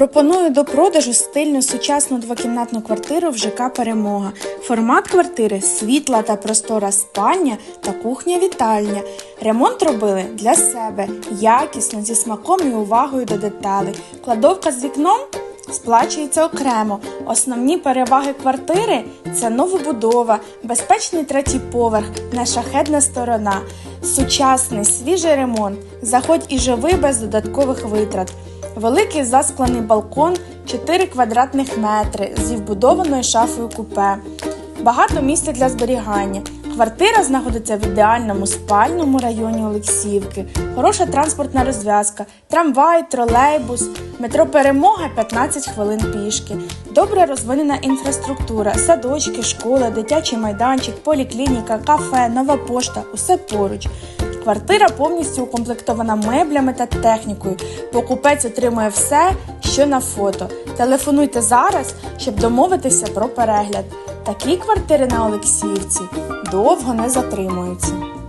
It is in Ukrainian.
Пропоную до продажу стильну сучасну двокімнатну квартиру в ЖК Перемога. Формат квартири світла та простора спальня та кухня-вітальня. Ремонт робили для себе, якісно, зі смаком і увагою до деталей. Кладовка з вікном сплачується окремо. Основні переваги квартири це новобудова, безпечний третій поверх, нешахедна сторона, сучасний свіжий ремонт. Заходь і живи без додаткових витрат. Великий засклений балкон 4 квадратних метри зі вбудованою шафою купе. Багато місця для зберігання. Квартира знаходиться в ідеальному спальному районі Олексіївки. Хороша транспортна розв'язка, трамвай, тролейбус, метро Перемога 15 хвилин пішки. Добре розвинена інфраструктура, садочки, школа, дитячий майданчик, поліклініка, кафе, нова пошта усе поруч. Квартира повністю укомплектована меблями та технікою. Покупець отримує все, що на фото. Телефонуйте зараз, щоб домовитися про перегляд. Такі квартири на Олексіївці довго не затримуються.